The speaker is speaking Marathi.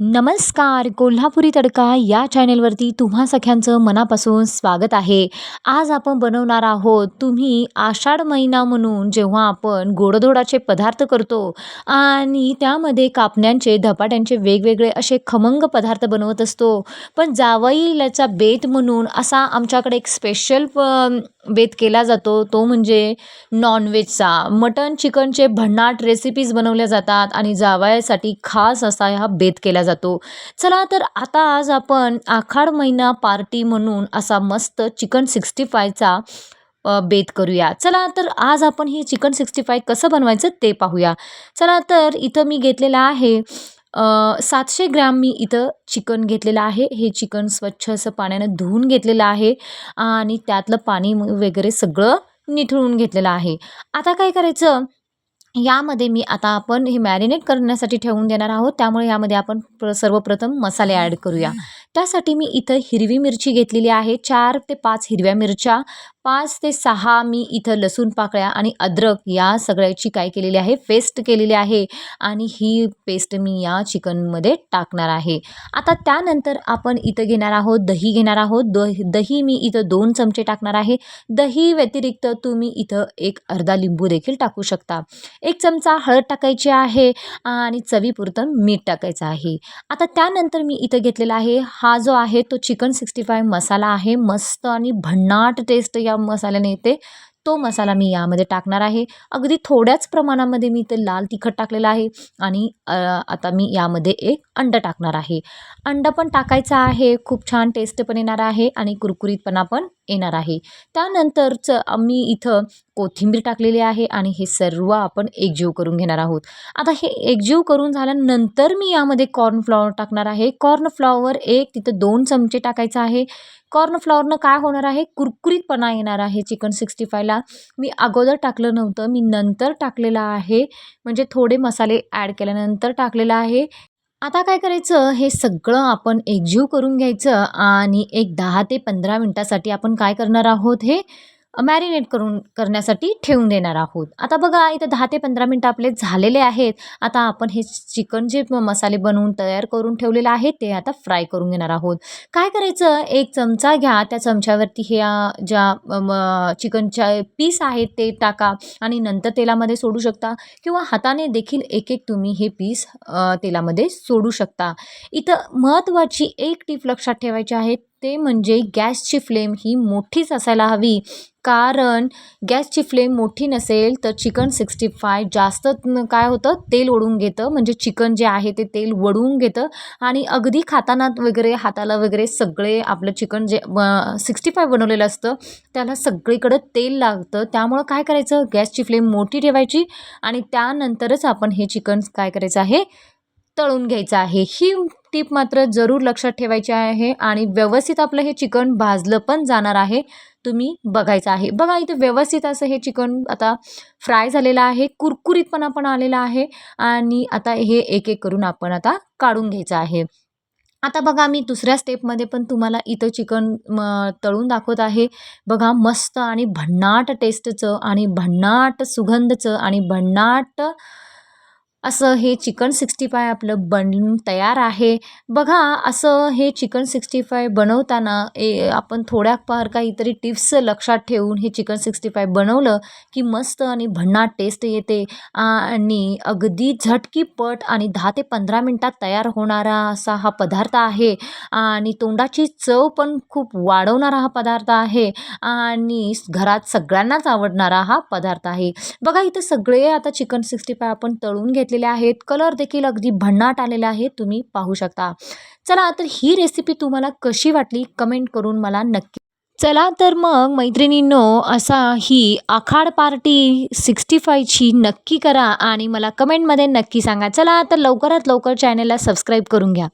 नमस्कार कोल्हापुरी तडका या चॅनेलवरती तुम्हा सख्यांचं मनापासून स्वागत आहे. आज आपण बनवणार आहोत तुम्ही आषाढ महिना म्हणून जेव्हा आपण गोडधोडाचे पदार्थ करतो आणि त्यामध्ये कापण्यांचे धपाट्यांचे वेगवेगळे असे खमंग पदार्थ बनवत असतो. पण जावईलाचा बेत म्हणून असा आमच्याकडे एक स्पेशल प बेत केला जातो तो म्हणजे नॉनव्हेजचा मटन चिकनचे भन्नाट रेसिपीज बनवल्या जातात आणि जावयासाठी खास असा हा बेत केला जातो. चला तर आता आज आपण आखाड महिना पार्टी म्हणून असा मस्त चिकन सिक्स्टी फायचा बेत करूया. चला तर आज आपण हे चिकन सिक्स्टी फाय कसं बनवायचं ते पाहूया. चला तर इथं मी घेतलेलं आहे सातशे ग्रॅम मी इथं चिकन घेतलेलं आहे. हे चिकन स्वच्छ असं पाण्यानं धुवून घेतलेलं आहे आणि त्यातलं पाणी वगैरे सगळं निथळून घेतलेलं आहे. आता काय करायचं? यामध्ये मी आता आपण हे मॅरिनेट करण्यासाठी ठेवून देणार आहोत. त्यामुळे यामध्ये आपण प्र सर्वप्रथम मसाले ॲड करूया. त्यासाठी मी इथं हिरवी मिरची घेतलेली आहे. चार ते पाच हिरव्या मिरच्या पाच ते सहा मी इथं लसूण पाकळ्या आणि अद्रक या सगळ्याची काय केलेली आहे पेस्ट केलेली आहे आणि ही पेस्ट मी या चिकनमध्ये टाकणार आहे. आता त्यानंतर आपण इथं घेणार आहोत दही घेणार आहोत. द दही मी इथं दोन चमचे टाकणार आहे. दही व्यतिरिक्त तुम्ही इथं एक अर्धा लिंबू देखील टाकू शकता. एक चमचा हळद टाकायची आहे आणि चवीपुरतं मीठ टाकायचं आहे. आता त्यानंतर मी इथं घेतलेला आहे हा जो आहे तो चिकन सिक्स्टी फाय मसाला आहे. मस्त आणि भन्नाट टेस्ट या मसाल्याने येते तो मसाला मी यामध्ये टाकणार आहे. अगदी थोड्याच प्रमाणामध्ये मी ते लाल तिखट टाकलेलं आहे आणि आता मी यामध्ये एक अंडं टाकणार आहे. अंड पण टाकायचं आहे खूप छान टेस्ट पण येणार आहे आणि कुरकुरीतपणा पण येणार आहे. त्यानंतरचं मी इथं कोथिंबीर टाकलेली आहे आणि हे सर्व आपण एकजीव करून घेणार आहोत. आता हे एकजीव करून झाल्यानंतर मी यामध्ये कॉर्नफ्लॉवर टाकणार आहे. कॉर्नफ्लॉवर एक तिथं दोन चमचे टाकायचं आहे. कॉर्नफ्लॉवरनं काय होणार आहे? कुरकुरीतपणा येणार आहे चिकन सिक्स्टी फायला मी अगोदर टाकलं नव्हतं मी नंतर टाकलेलं आहे. म्हणजे थोडे मसाले ॲड केल्यानंतर टाकलेलं आहे. आता काय करायचं? हे सगळं आपण एकजीव करून घ्यायचं आणि एक दहा ते पंधरा मिनटासाठी आपण काय करणार आहोत हे? मॅरिनेट करून करण्यासाठी ठेवून देणार आहोत. आता बघा इथं दहा ते पंधरा मिनटं आपले झालेले आहेत. आता आपण हे चिकन जे मसाले बनवून तयार करून ठेवलेले आहे ते आता फ्राय करून घेणार आहोत. काय करायचं? एक चमचा घ्या. त्या चमच्यावरती हे ज्या चिकनच्या पीस आहेत ते टाका आणि नंतर तेलामध्ये सोडू शकता. किंवा हाताने देखील एक एक तुम्ही हे पीस तेलामध्ये सोडू शकता. इथं महत्त्वाची एक टीप लक्षात ठेवायची आहे ते म्हणजे गॅसची फ्लेम ही मोठीच असायला हवी. कारण गॅसची फ्लेम मोठी नसेल तर चिकन सिक्स्टी फाय जास्त काय होतं? तेल ओढून घेतं. म्हणजे चिकन जे आहे ते तेल वडून घेतं. आणि अगदी खाताना वगैरे हाताला वगैरे सगळे आपलं चिकन जे सिक्स्टी फाय बनवलेलं असतं त्याला सगळीकडं तेल लागतं. त्यामुळं काय करायचं? गॅसची फ्लेम मोठी ठेवायची आणि त्यानंतरच आपण हे चिकन काय करायचं आहे? तळून घ्यायचं आहे. ही टीप मात्र जरूर लक्षात ठेवायची आहे आणि व्यवस्थित आपलं हे चिकन भाजलं पण जाणार आहे. तुम्ही बघायचं आहे. बघा इथे व्यवस्थित असं हे चिकन आता फ्राय झालेलं आहे. कुरकुरीतपणा पण आलेला आहे आणि आता हे एक एक करून आपण आता काढून घ्यायचं आहे. आता बघा मी दुसऱ्या स्टेपमध्ये पण तुम्हाला इथं चिकन म तळून दाखवत आहे. बघा मस्त आणि भन्नाट टेस्टचं आणि भन्नाट सुगंधचं आणि भन्नाट असं हे चिकन सिक्स्टी फाय आपलं बनून तयार आहे. बघा असं हे चिकन सिक्स्टी फाय बनवताना ए आपण थोड्याफार काहीतरी टिप्स लक्षात ठेवून हे चिकन सिक्स्टी फाय बनवलं की मस्त आणि भन्नाट टेस्ट येते. आणि अगदी झटकीपट आणि दहा ते पंधरा मिनटात तयार होणारा असा हा पदार्थ आहे. आणि तोंडाची चव पण खूप वाढवणारा हा पदार्थ आहे. आणि घरात सगळ्यांनाच आवडणारा हा पदार्थ आहे. बघा इथं सगळे आता चिकन सिक्स्टी फाय आपण तळून घेतले आहेत. कलर देखील अगदी भन्नाट आलेला आहे तुम्ही पाहू शकता. चला तर ही रेसिपी तुम्हाला कशी वाटली? कमेंट करून मला नक्की चला तर मग मैत्रिणींनो असा ही आखाड पार्टी सिक्स्टी फायची नक्की करा आणि मला कमेंटमध्ये नक्की सांगा. चला तर लवकरात लवकर चॅनेलला सबस्क्राईब करून घ्या.